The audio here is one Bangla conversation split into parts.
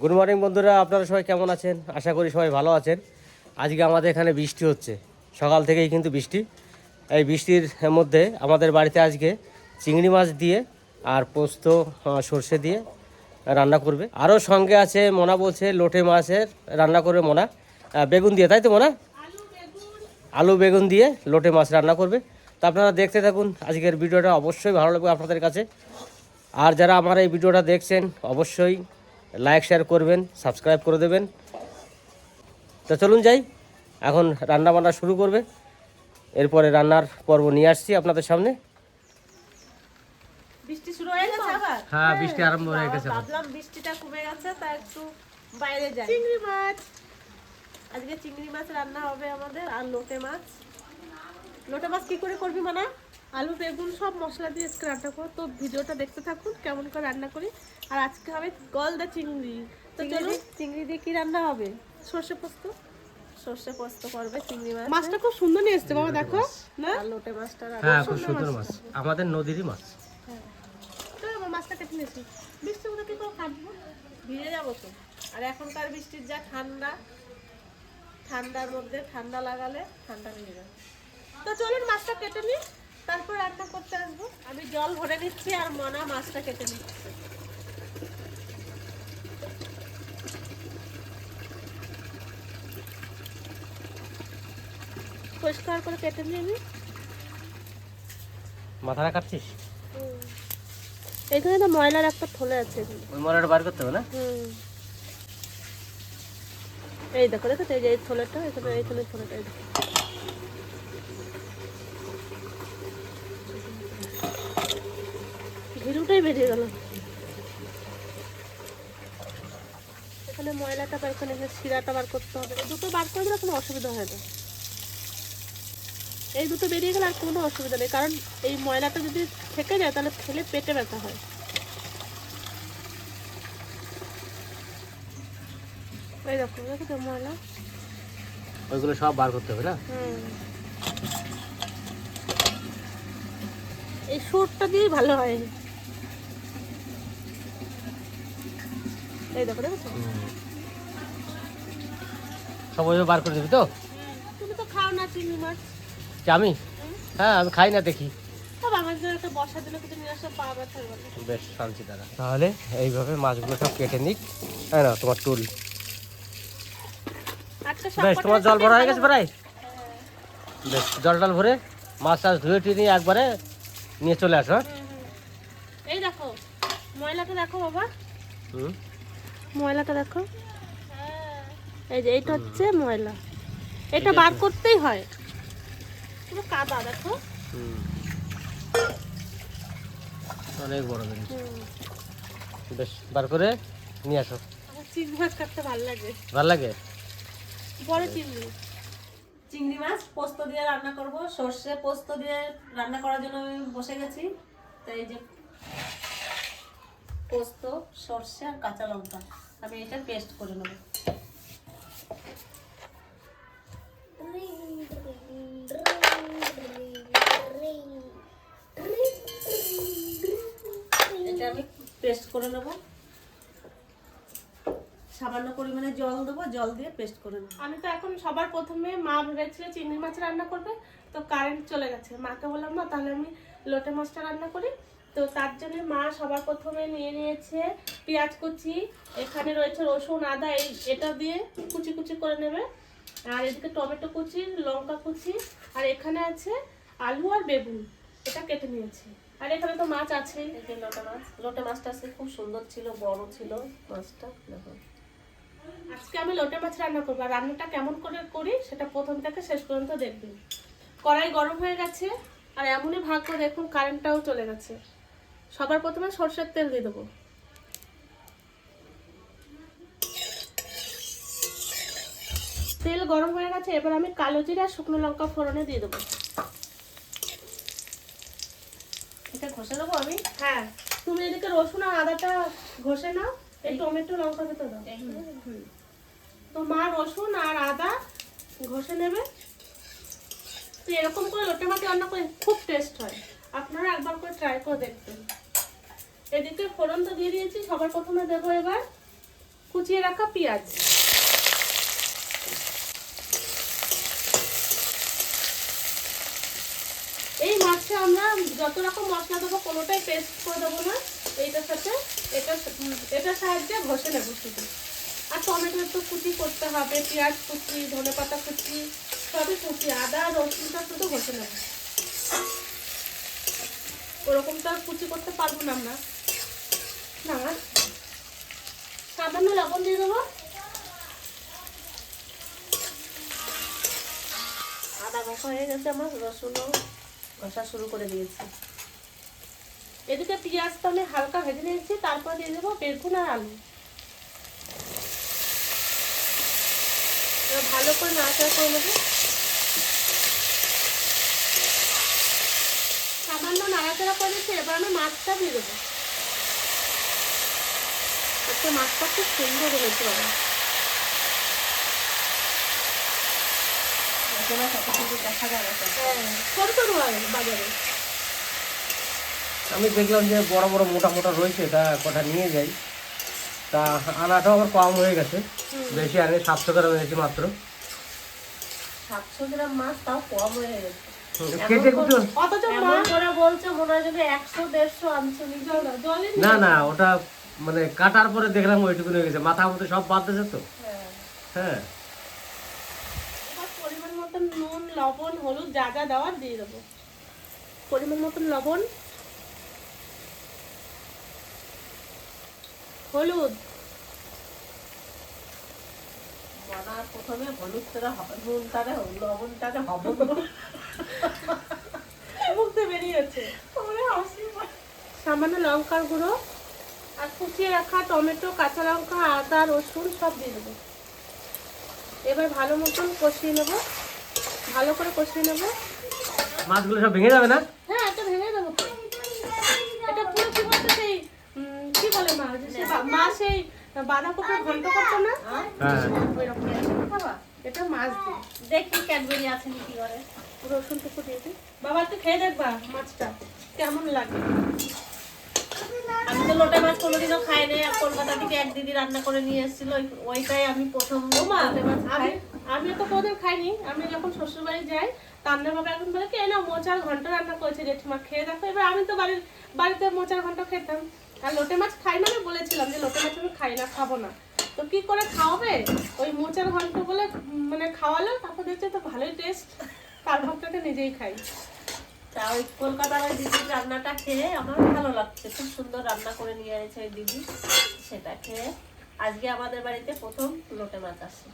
গুড মর্নিং বন্ধুরা। আপনারা সবাই কেমন আছেন? আশা করি সবাই ভালো আছেন। আজকে আমাদের এখানে বৃষ্টি হচ্ছে। সকাল থেকেই কিন্তু বৃষ্টি। এই বৃষ্টির মধ্যে আমাদের বাড়িতে আজকে চিংড়ি মাছ দিয়ে আর পোস্ত সর্ষে দিয়ে রান্না করবে। আরও সঙ্গে আছে, মোনা বলছে, লোটে মাছের রান্না করবে মোনা। বেগুন দিয়ে, তাই তো মোনা? আলু বেগুন দিয়ে লোটে মাছ রান্না করবে। তো আপনারা দেখতে থাকুন, আজকের ভিডিওটা অবশ্যই ভালো লাগবে আপনাদের কাছে। আর যারা আমার এই ভিডিওটা দেখছেন, অবশ্যই লাইক শেয়ার করবেন সাবস্ক্রাইব করে দেবেন। তো চলুন যাই এখন রান্না বান্না শুরু করবে। এরপরে রান্নার পর্ব নিয়ে আসছি আপনাদের সামনে। বৃষ্টি শুরু হয়ে গেছে আবার? হ্যাঁ বৃষ্টি আরম্ভ হয়ে গেছে ভাবলাম বৃষ্টিটা কমে গেছে তা একটু বাইরে যাই। চিংড়ি মাছ। আজকে চিংড়ি মাছ রান্না হবে আমাদের আর লোটে মাছ। লোটে মাছ কি করে করবি মানে? আলু বেগুন সব মশলা দিয়ে আজকে রান্না করো তো ভিডিওটা দেখতে থাকুন কেমন করে রান্না করি। আর আজকে হবে গলদা চিংড়ি। তো চিংড়ি চলুন দিয়ে- চিংড়ি দিয়ে কি রান্না হবে? সর্ষে পোস্ত। সর্ষে পোস্ত করবে চিংড়ি মাছ। মাছটা খুব সুন্দর নিয়ে এসেছে বাবা দেখো না? লোটে মাছটা হ্যাঁ খুব সুন্দর মাছ। আমাদের নদীরই মাছ। তো আমার মাছটা কেটে নিয়েছি। বৃষ্টি মতো কি করে কাটবো ভিজে যাব তো। আর এখনকার বৃষ্টির যা ঠান্ডা ঠান্ডার মধ্যে ঠান্ডা লাগালে ঠান্ডা লেগে যাবে। তো চলুন মাছটা কেটে নিই। তারপর রান্না করতে আসব। আমি জল ভরে নিচ্ছি আর মনা মাছটা কেটে নিচ্ছি। পরিষ্কার করে কেটে আমি মাথাটা কাটছিস? এখানে তো ময়লার একটা থলে আছে ওই মরাটা বার করতে হবে না? এই দেখো দেখো এই যে এই থলেটা এখানে এইখানে থলেটা এই দেখো। ঘিরুটাই বেরিয়ে গেল। এখানে ময়লাটা বার করে এখানে শিরাটা বার করতে হবে। দুটো বার করে দিলে কোনো অসুবিধা হয় না। এই দুটো বেরিয়ে গেলে আর কোনো অসুবিধা নেই কারণ এই ময়লাটা যদি থেকে যায় তাহলে খেলে পেটে ব্যথা হয়। এই দেখো দেখো তো ময়লা। ওইগুলো সব বার করতে হবে না? এই সুরটা দিয়ে ভালো হয়। এই দেখো দেখো সব বার করে দিবি তো? তুমি তো খাও না চিংড়ি মাছ। আমি হ্যাঁ আমি খাই না দেখি। বেশ শান্তি দাদা। তাহলে এইভাবে মাছগুলো সব কেটে নিক। হ্যাঁ না তোমার টুল। বেশ তোমার জল ভরা হয়ে গেছে প্রায়? বেশ জল টল ভরে মাছ টাছ ধুয়ে টুয়ে নিয়ে একবারে নিয়ে চলে আসো হ্যাঁ? এই দেখো ময়লাটা দেখো বাবা। হুম? ময়লাটা দেখো। এই যে এইটা হচ্ছে ময়লা। এটা বার করতেই হয়। পুরো কাদা দেখো। অনেক বড় জিনিস। বেশ বার করে নিয়ে আসো। চিংড়ি মাছ কাটতে ভালো লাগে। ভালো লাগে? বড় চিংড়ি। চিংড়ি মাছ পোস্ত দিয়ে রান্না করব। সর্ষে পোস্ত দিয়ে রান্না করার জন্য আমি বসে গেছি। তো এই যে পোস্ত সর্ষে আর কাঁচা লঙ্কা। আমি এটা পেস্ট করে নেব। পেস্ট করে নেব। সামান্য পরিমাণে জল দেবো, জল দিয়ে পেস্ট করে নেব। আমি তো এখন সবার প্রথমে মা ভেবেছিল চিংড়ি মাছ রান্না করবে, তো কারেন্ট চলে গেছে। মাকে বললাম না তাহলে আমি লোটে মাছটা রান্না করি। তো তার জন্য মা সবার প্রথমে নিয়ে নিয়েছে পেঁয়াজ কুচি, এখানে রয়েছে রসুন, আদা, এই এটা দিয়ে কুচি কুচি করে নেবে। আর এদিকে টমেটো কুচি, লঙ্কা কুচি, আর এখানে আছে আলু আর বেগুন, এটা কেটে নিয়েছি। আর এখানে তো মাছ আছেই এই যে লোটে মাছ। লোটে মাছটা আজকে খুব সুন্দর ছিল, বড় ছিল মাছটা, দেখো। আজকে আমি লোটে মাছ রান্না করব রান্নাটা কেমন করে করি সেটা প্রথম থেকে শেষ পর্যন্ত দেখবেন কড়াই গরম হয়ে গেছে, আর এমনই ভাগ করে দেখুন কারেন্টটাও চলে গেছে। সবার প্রথমে সর্ষের তেল দিয়ে দেবো। তেল গরম হয়ে গেছে, এবার আমি কালো জিরা শুকনো লঙ্কা ফোড়নে দিয়ে দেবো এটা ঘষে দেবো আমি? হ্যাঁ। তুমি এদিকে রসুন আর আদাটা ঘষে নাও এই টমেটো লঙ্কা ভেতর দাও। তো মা রসুন আর আদা ঘষে নেবে। তো এরকম করে লোটে মাছ রান্না করে খুব টেস্ট হয়। আপনারা একবার করে ট্রাই করে দেখবেন। এদিকে ফোড়ন তো দিয়ে দিয়েছি সবার প্রথমে দেবো এবার কুচিয়ে রাখা পেঁয়াজ। মাছে আমরা যত রকম মশলা দেবো কোনোটাই পেস্ট করে দেবো না। এইটার সাথে এটা এটার সাহায্যে ঘষে নেব শুধু। আর টমেটোর তো কুচি করতে হবে, পেঁয়াজ কুচি, ধনে পাতা কুচি, সবই কুচি, আদা, রসুনটা শুধু ঘষে নেব। ওরকম তো আর কুচি করতে পারব না আমরা। না সামান্য লবণ দিয়ে দেবো। আদা মাখা হয়ে গেছে আমার, রসুনও। ঘষা শুরু করে দিয়েছি। এদিকে পেঁয়াজটা আমি হালকা ভেজে নিয়েছি, তারপর দিয়ে দেবো বেগুন আর আলু। ভালো করে নাড়াচাড়া করে নেব। সামান্য নাড়াচাড়া করে দিচ্ছি এবার আমি মাছটা দিয়ে দেবো। মাছটা খুব সুন্দর হয়েছে বাবা। মাঝে মাঝে কত সুন্দর দেখা যায় না হ্যাঁ হয় বাজারে? আমি দেখলাম যে বড় বড় মোটা মোটা রয়েছে তা কটা নিয়ে যাই। তা আনাটাও আবার কম হয়ে গেছে। বেশি আনে সাতশো গ্রাম এনেছি মাত্র। সাতশো গ্রাম মাছ তাও কম হয়ে গেছে। মনে হয় না না ওটা মানে কাটার পরে দেখলাম ওইটুকুন হয়ে গেছে। মাথা মতো সব বাদ দিয়েছে তো? হ্যাঁ। পরিমাণ মতন নুন লবণ হলুদ যা যা দেওয়ার দিয়ে দেবো। পরিমাণ মতন লবণ হলুদ। প্রথমে হলুদ তারা নুন তারা লবণ তারা হবে বেরিয়েছে সামান্য লঙ্কার গুঁড়ো আর কুচিয়ে রাখা টমেটো কাঁচা লঙ্কা আদা রসুন সব দিয়ে দেবো। এবার ভালো মতন কষিয়ে নেব। ভালো করে কষিয়ে নেব। মাছগুলো সব ভেঙে যাবে না? হ্যাঁ এটা ভেঙে দেবো তো। এটা পুরো কি বলতো সেই কি বলে মা যে মা সেই বাঁধাকপি ঘন্ট করতো না? হ্যাঁ। ওই রকম এটা মাছ দেখি ক্যাডবেরি আছে নাকি ঘরে। রসুন টুকু দিয়ে দিই। বাবা একটু খেয়ে দেখবা মাছটা কেমন লাগে। আমি তো লোটে মাছ কোনোদিনও খাই নাই কলকাতা থেকে এক দিদি রান্না করে নিয়ে এসেছিল ওইটাই আমি প্রথম। মা লোটে মাছ খাই। আমি তো কোনোদিন খাইনি আমি যখন শ্বশুর বাড়ি যাই তান্নের বাবা এখন বলে কে না মোচার ঘন্ট রান্না করেছে, জেঠিমা, খেয়ে দেখো। এবার আমি তো বাড়ির, বাড়িতে মোচার ঘন্ট খেতাম। আর লোটে মাছ খাই না আমি বলেছিলাম যে লোটে মাছ আমি খাই না, খাব না। তো কি করে খাওয়াবে? ওই মোচার ঘন্ট বলে মানে খাওয়ালো, তারপর দেখছে তো ভালোই টেস্ট তার ভক্তটা নিজেই খাই। তা ওই কলকাতার ওই দিদির রান্নাটা খেয়ে আমার ভালো লাগছে। খুব সুন্দর রান্না করে নিয়ে ওই দিদি, সেটা খেয়ে। আজকে আমাদের বাড়িতে প্রথম লোটে মাছ আসে।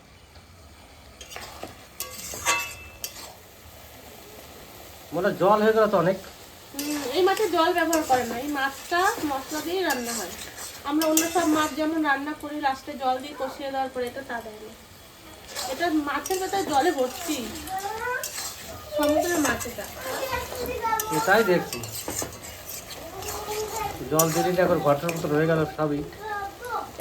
মনে জল হয়ে গেল তো অনেক। এই মাছে জল ব্যবহার করে না এই মাছটা মশলা দিয়ে রান্না হয়। আমরা অন্য সব মাছ যেমন রান্না করি লাস্টে জল দিয়ে কষিয়ে দেওয়ার পরে এটা তা দেয় না। এটা মাছের ভেতরে জলে ভর্তি। সমুদ্রের মাছ এটা। এটাই দেখছি। জল দিলে এখন ঘরটার মতো রয়ে গেল সবই।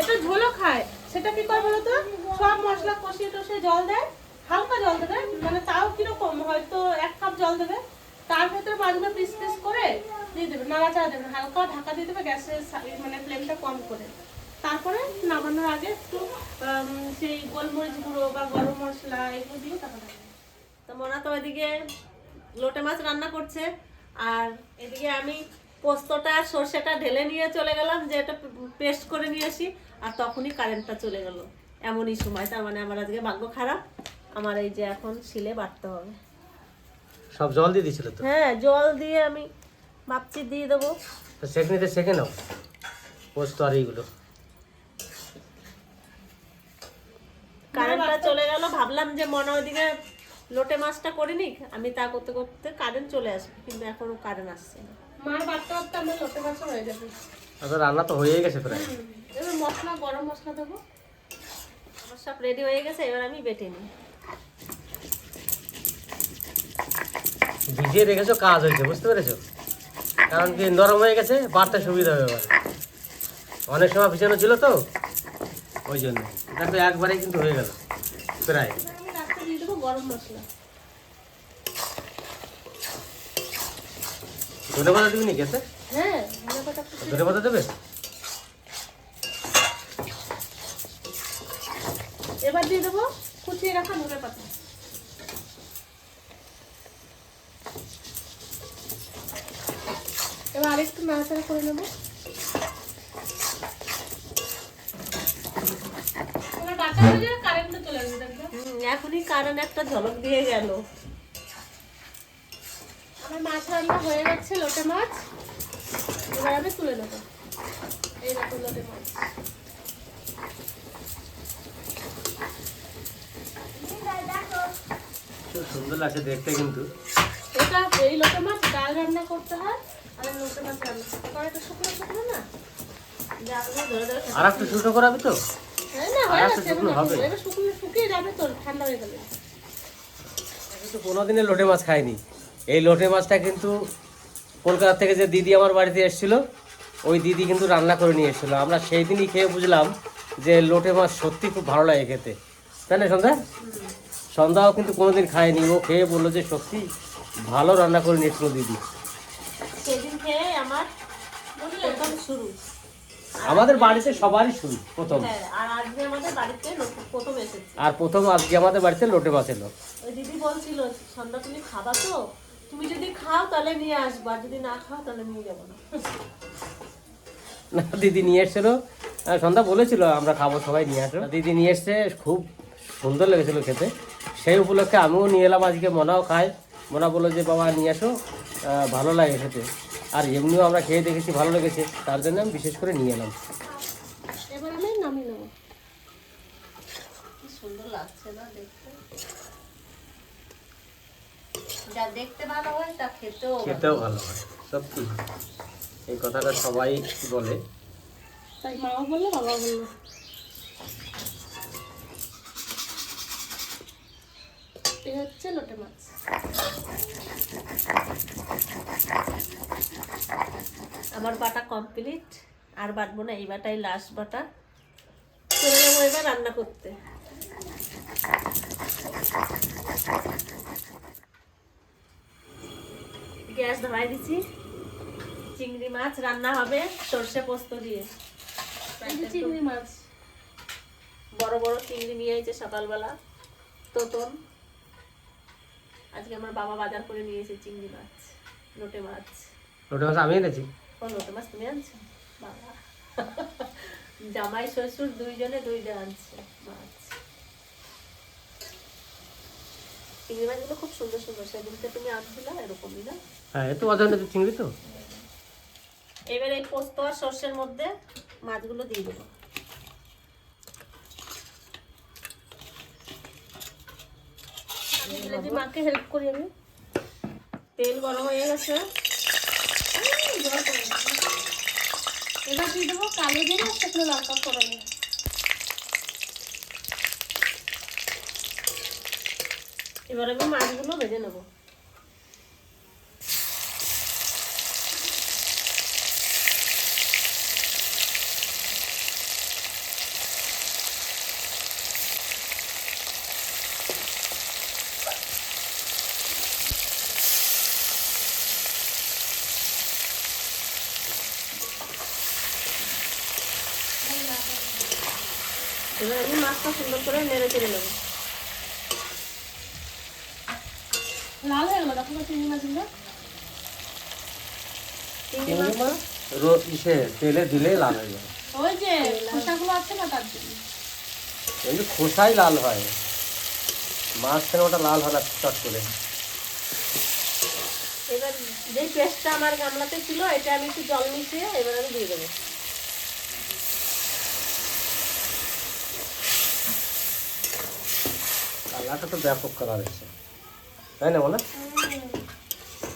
এটা ঝোলও খায়। সেটা কি করে বলতো সব মশলা কষিয়ে টষিয়ে জল দেয় হালকা জল দেবে মানে তাও কীরকম? হয়তো এক কাপ জল দেবে। তার ভেতরে মাছগুলো পিস পিস করে দিয়ে দেবে নাড়াচাড়া দেবে হালকা ঢাকা দিয়ে দেবে গ্যাসের মানে ফ্লেমটা কম করে। তারপরে নামানোর আগে একটু সেই গোলমরিচ গুঁড়ো বা গরম মশলা এগুলো দিয়ে তারপর তো মনে তো ওইদিকে লোটে মাছ রান্না করছে, আর এদিকে আমি পোস্তটা, সর্ষেটা ঢেলে নিয়ে চলে গেলাম, যে এটা পেস্ট করে নিয়ে আসি, আর তখনই কারেন্টটা চলে গেল। এমনই সময়, তার মানে আমার আজকে ভাগ্য খারাপ, আমার এই যে এখন শিলে বাটতে হবে। সব জল দিয়ে দিয়েছিল তো? হ্যাঁ জল দিয়ে আমি ভাবছি দিয়ে দেবো। তো সেখানে সেখে নাও। পোস্ত আর এইগুলো। কারেন্টটা চলে গেল ভাবলাম যে মনে ওইদিকে লোটে মাছটা করে নিক। আমি তা করতে করতে কারেন্ট চলে আসবে কিন্তু এখনও কারেন্ট আসছে না। মার বাড়তে বাড়তে আমার লোটে মাছ হয়ে যাবে। আর তো রান্না তো হয়েই গেছে প্রায়। এবার মশলা গরম মশলা দেবো। আমার সব রেডি হয়ে গেছে এবার আমি বেটে নিই। ভিজিয়ে রেখেছো কাজ হয়েছে বুঝতে পেরেছ? কারণ কি নরম হয়ে গেছে বাড়তে সুবিধা হবে এবার অনেক সময় ভিজানো ছিল তো ওই জন্য। দেখো একবারেই কিন্তু হয়ে গেল প্রায়। গরম মশলা ধনে পাতা দিবি নাকি এতে? হ্যাঁ ধনে পাতা দেবে? এবার দিয়ে দেবো কুচিয়ে রাখা ধনে পাতা। এবার আরেকটু নাড়াচাড়া করে নেব। এখনই কারণ একটা ঝলক দিয়ে গেল। আমার মাছ রান্না হয়ে গেছে লোটে মাছ। এবার আমি তুলে নেব। এই দেখো লোটে মাছ। সুন্দর লাগছে দেখতে কিন্তু। এটা এই লোটে মাছ ডাল রান্না করতে হয়। আর শুকনো শুকনো একটু ছোটো করাবি তো? হ্যাঁ আর একটু গেছে শুকনো এবার হবে? এবার শুকনো শুকিয়ে যাবে তো ঠান্ডা হয়ে গেলে কিন্তু কোনোদিনে লোটে মাছ খাইনি। এই লোটে মাছটা কিন্তু কলকাতা থেকে যে দিদি আমার বাড়িতে এসেছিল ওই দিদি কিন্তু রান্না করে নিয়ে এসেছিল। আমরা সেই দিনই খেয়ে বুঝলাম যে লোটে মাছ সত্যি খুব ভালো লাগে খেতে। তাই না সন্ধ্যা? সন্ধ্যাও কিন্তু কোনোদিন খায়নি। ও খেয়ে বলল যে সত্যি ভালো রান্না করে নিয়ে এসেছিল দিদি। আমার? প্রথম শুরু। আমাদের বাড়িতে সবারই শুরু প্রথম। হ্যাঁ আর আজকে আমাদের বাড়িতে প্রথম এসেছে। আর প্রথম আজকে আমাদের বাড়িতে লোটে মাছ এলো ওই দিদি বলছিল সন্ধ্যা তুমি খাবা তো? তুমি যদি খাও তাহলে নিয়ে আসবা আর যদি না খাও তাহলে নিয়ে যাব না। না দিদি নিয়ে এসেছিল। সন্ধ্যা বলেছিল আমরা খাব সবাই নিয়ে আসো। দিদি নিয়ে এসছে খুব সুন্দর লেগেছিলো খেতে। সেই উপলক্ষে আমিও নিয়ে এলাম আজকে মনাও খাই মনা বলল যে বাবা নিয়ে আসো। ভালো লাগে খেতে। আর এমনিও আমরা খেয়ে দেখেছি ভালো লেগেছে। তার জন্য আমি বিশেষ করে নিয়ে এলাম। এবার আমি নামিয়ে নেব। সুন্দর লাগছে না দেখতে। যা দেখতে ভালো হয় তা খেতেও ভালো। খেতেও ভালো হয় সত্যি। এই কথাটা সবাই বলে। তাই মাও বলল বাবা বলল। এই হচ্ছে লোটে মাছ। আমার বাটা কমপ্লিট আর বাটবো না এই বাটাই লাস্ট বাটা। চলে যাব এবার রান্না করতে। গ্যাস ধরাই দিছি। চিংড়ি মাছ রান্না হবে সর্ষে পোস্ত দিয়ে। চিংড়ি মাছ। বড় বড় চিংড়ি নিয়ে এসেছে সকালবেলা। তোতন। আজকে আমার বাবা বাজার করে নিয়ে এসেছে চিংড়ি মাছ লোটে মাছ। লোটে মাছ আমি এনেছি। ও লোটে মাছ তুমি আনছো? বাবা। জামাই শ্বশুর দুইজনে দুইটা আনছে মাছ। চিংড়ি মাছগুলো খুব সুন্দর সুন্দর সেদিনকে তুমি আনছিল এরকমই না? হ্যাঁ এত অজানা চিংড়ি তো। এবার এই পোস্ত আর সর্ষের মধ্যে মাছগুলো দিয়ে দেবো। যদি মাকে হেল্প করি আমি। তেল গরম হয়ে গেছে। এবার দিয়ে দেবো কালো জিরে আর শুকনো লঙ্কা ফোড়নে। এবার আমি মাছগুলো ভেজে নেব। এবার আমি মাছটা সুন্দর করে নেড়ে চেড়ে নেব। লাল হয়ে গেলো দেখো চিংড়ি মাছগুলো চিংড়ি চিংড়ি মাছ? মাছ ইসে তেলে দিলে লাল হয়ে যায় ওই যে খোসাগুলো আছে না তার জন্য? এমনি খোসাই লাল হয়। মাছ কেন ওটা লাল হয় না চট করে। এবার যে পেস্টটা আমার গামলাতে ছিল এটা আমি একটু জল মিশিয়ে এবার আমি দিয়ে দেবো। কালারটা তো ব্যাপক কালার এসছে। তাই না বলে?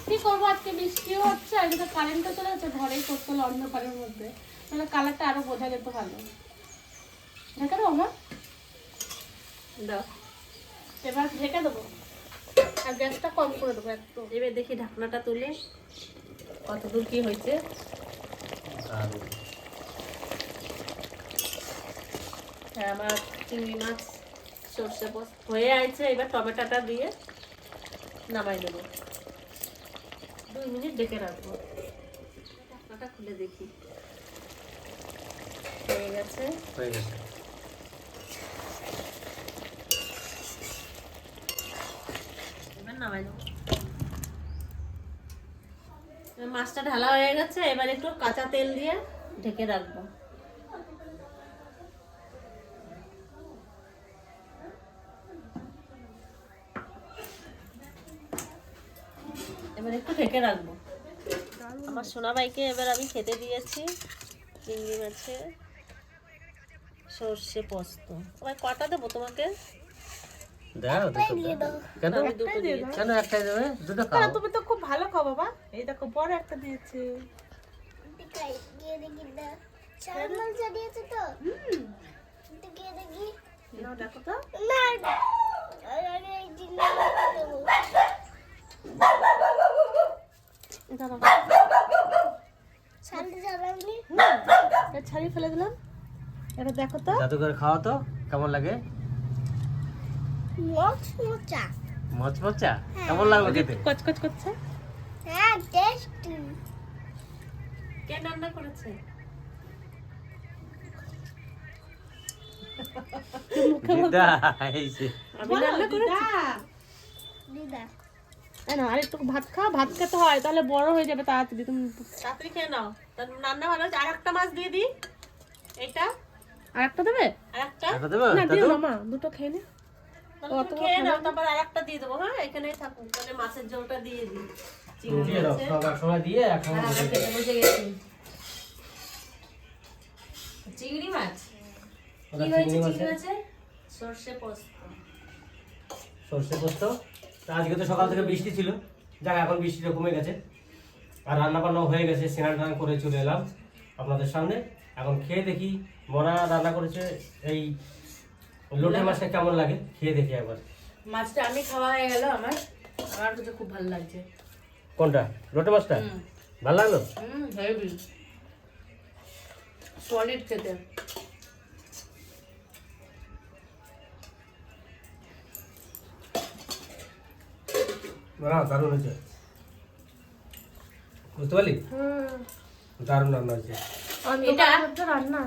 কি করব আজকে? বৃষ্টিও হচ্ছে আজকে তো কারেন্টও চলে যাচ্ছে ঘরেই করতে হলো অন্ধকারের মধ্যে। তাহলে কালারটা আরও বোঝা যেত ভালো। ঢেকে দেবো আমার দাও। এবার ঢেকে দেবো। আর গ্যাসটা কম করে দেবো একটু এবার দেখি ঢাকনাটা তুলে কতদূর কি হয়েছে। আর হ্যাঁ আমার চিংড়ি মাছ সর্ষে পোস্ত। হয়ে আছে এবার টমেটোটা দিয়ে নামাই দেবো। দুই মিনিট ডেকে রাখব। ঢাকনাটা খুলে দেখি। হয়ে গেছে। হয়ে গেছে। এবার নামাই দেবো। মাছটা ঢালা হয়ে গেছে এবার একটু কাঁচা তেল দিয়ে ঢেকে রাখব। সোনাবাইকে এবার আমি খেতে দিয়েছি চিংড়ি মাছের সর্ষে পোস্ত। তোমায় কটা দেবো তোমাকে? দাও দাও। কেন? আমি দুটো দিয়েছি। কেন একটাই দেবে? দুটো খাও। তুমি তো খুব ভালো খাও বাবা। এই দেখো বড় একটা দিয়েছে। তো। দেখো। না ছাড়িয়ে ফেলে দিলাম। এটা দেখো তো। খাওয়া তো কেমন লাগে? মচ মোচা। মচমচা কেমন লাগল খেতে? কচকচ করছে। হ্যাঁ টেস্টি কে রান্না করেছে? দিদা আমি রান্না করেছি। দিদা। এই নাও, আর একটু ভাত খাও ভাত খেতে হয় তাহলে বড় হয়ে যাবে তাড়াতাড়ি। তুমি তাড়াতাড়ি খেয়ে নাও। রান্না ভালো হচ্ছে আর একটা মাছ দিয়ে দিই। এটা আর একটা দেবে আর একটা না দিও না মা দুটো খেয়ে নে। খেয়ে নাও তারপর আর একটা দিয়ে দেবো হ্যাঁ? এখানেই থাকুক তাহলে মাছের ঝোলটা দিয়ে দিই। চিংড়ি দিয়ে একসঙ্গে হ্যাঁ, গেছি। চিংড়ি মাছ? কি হয়েছে? চিংড়ি মাছের? সর্ষে পোস্ত। সর্ষে পোস্ত? তা আজকে তো সকাল থেকে বৃষ্টি ছিল। যাক এখন বৃষ্টিটা কমে গেছে। আর রান্না বান্নাও হয়ে গেছে স্নান টান করে চলে এলাম আপনাদের সামনে। এখন খেয়ে দেখি মনা রান্না করেছে এই লোটে মাছটা কেমন লাগে খেয়ে দেখি একবার। মাছটা আমি খাওয়া হয়ে গেল আমার। আমার কাছে খুব ভালো লাগছে। কোনটা? লোটে মাছটা? ভালো লাগল? হুম হেভি। সলিড খেতে। না দারুণ হয়েছে। বুঝতে পারলি? দারুণ রান্না হয়েছে। মধ্যে রান্না?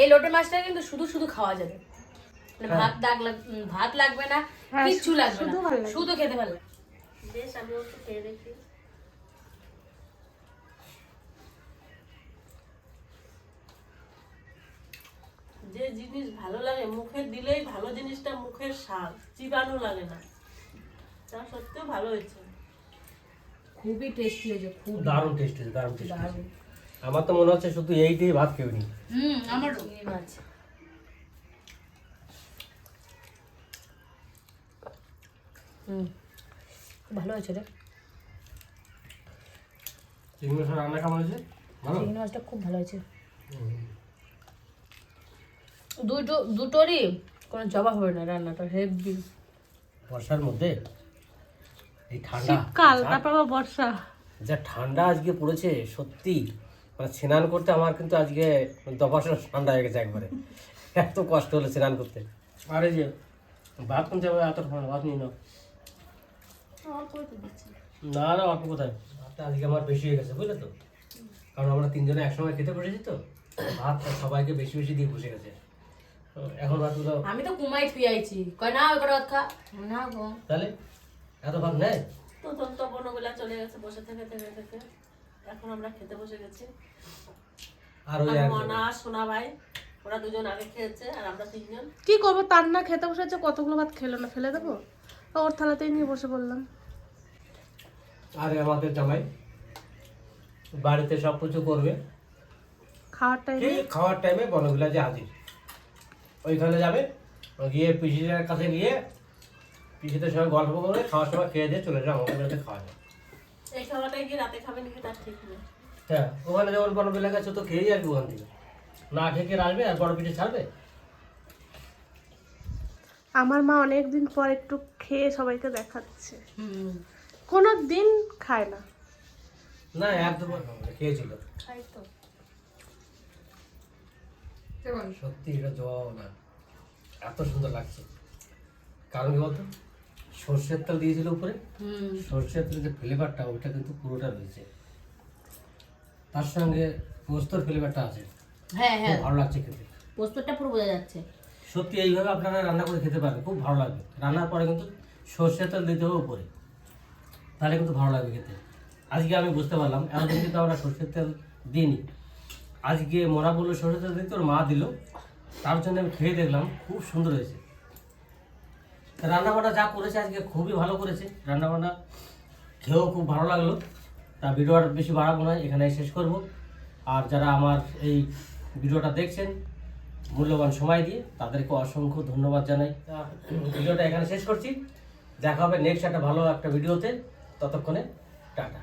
এই লোটে মাছটা কিন্তু শুধু শুধু খাওয়া যাবে। মানে ভাত দাগ ভাত লাগবে না হ্যাঁ, কিচ্ছু লাগবে না। শুধু খেতে ভালো বেশ আমি একটু খেয়ে দেখি। যে জিনিস ভালো লাগে মুখে দিলেই ভালো জিনিসটা মুখের স্বাদ চিবানো লাগে না। তা সত্যিও ভালো হয়েছে। খুবই টেস্টি হয়েছে খুব দারুণ টেস্ট হয়েছে দারুণ টেস্ট হয়েছে। আমার তো মনে হচ্ছে শুধু এইটাই ভাত খেয়ে নি হুম আমার মাছ হুম ভালো হয়েছে রে। চিংড়ি মাছের রান্না কেমন হয়েছে? ভালো? চিংড়ি মাছটা খুব ভালো হয়েছে। দুটো দুটোরই কোনো জবাব হবে না রান্নাটা হেভি। বর্ষার মধ্যে? এই ঠান্ডা শীতকাল তারপর বর্ষা। যা ঠান্ডা আজকে পড়েছে সত্যি। মানে স্নান করতে আমার কিন্তু আজকে দপাসন ঠান্ডা হয়ে গেছে একবারে। এত কষ্ট হলো স্নান করতে। আর যে ভাত যাবে এত ঠান্ডা? ভাত নিয়ে নাও। না না অল্প কোথায়? ভাতটা আজকে আমার বেশি হয়ে গেছে বুঝলে তো? কারণ আমরা তিনজনে একসঙ্গে খেতে বসেছি তো। ভাত সবাইকে বেশি বেশি দিয়ে বসে গেছে। এখন ভাতগুলো আমি তো কুমাই থুই আইছি। কয় না ওই কটা ভাত খা। না গো তাহলে? এত ভাত নেয়? প্রথম তো বনগুলা চলে গেছে বসে থেকে থেকে থেকে। এখন আমরা খেতে বসে গেছি। আর ওই মনা সোনা ভাই ওরা দুজন আগে খেয়েছে আর আমরা তিনজন। কি করব? তার না খেতে বসেছে কতগুলো ভাত খেলো না? ফেলে দেবো? তো ওর থালাতেই নিয়ে বসে পড়লাম। আর আমাদের জামাই বাড়িতে সব কিছু করবে। খাওয়ার টাইমে খাওয়ার টাইমে বনবিলাজে হাজির। ওইখানে যাবে গিয়ে পিসিদের কাছে গিয়ে পিসিদের সঙ্গে গল্প করে খাওয়ার সময় খেয়ে দিয়ে চলে যাবে আমাদের বাড়িতে খাওয়া যায়। এই খাওয়াটাই কি রাতে খাবে নাকি তার ঠিক নেই? হ্যাঁ ওখানে যেমন বনবিলা গেছে তো খেয়েই আসবে ওখান থেকে। না খেয়ে কে আসবে আর বড় পিঠে ছাড়বে? আমার মা অনেক দিন পর একটু খেয়ে সবাইকে দেখাচ্ছে। হুম। কোনো দিন খায় না। না এক দুবার খেয়েছিল। খাই তো। সত্যি এটা জবাব না। এত সুন্দর লাগছে। কারণ কি বলতো? সর্ষের তেল দিয়েছিল উপরে। সর্ষের তেলের যে ফ্লেভারটা ওইটা কিন্তু পুরোটা রয়েছে। তার সঙ্গে পোস্তর ফ্লেভারটা আছে। হ্যাঁ হ্যাঁ। ভালো লাগছে খেতে। পোস্তটা পুরো বোঝা যাচ্ছে। সত্যি এইভাবে আপনারা রান্না করে খেতে পারবেন খুব ভালো লাগবে। রান্নার পরে কিন্তু সর্ষের তেল দিতে হবে উপরে। তাহলে কিন্তু ভালো লাগবে খেতে। আজকে আমি বুঝতে পারলাম এতদিন কিন্তু আমরা সরষের তেল দিইনি। আজকে মোরা বলল সর্ষের তেল দিতে ওর মা দিল। তার জন্য আমি খেয়ে দেখলাম খুব সুন্দর হয়েছে। রান্নাবান্না যা করেছে আজকে খুবই ভালো করেছে। রান্নাবান্না খেয়েও খুব ভালো লাগল। তা ভিডিও আর বেশি বাড়াবো না এখানে শেষ করব। আর যারা আমার এই ভিডিওটা দেখছেন, মূল্যবান সময় দিয়ে তাদেরকে অসংখ্য ধন্যবাদ জানাই। ভিডিওটা এখানে শেষ করছি। দেখা হবে নেক্সট একটা ভালো একটা ভিডিওতে ততক্ষণে টাটা।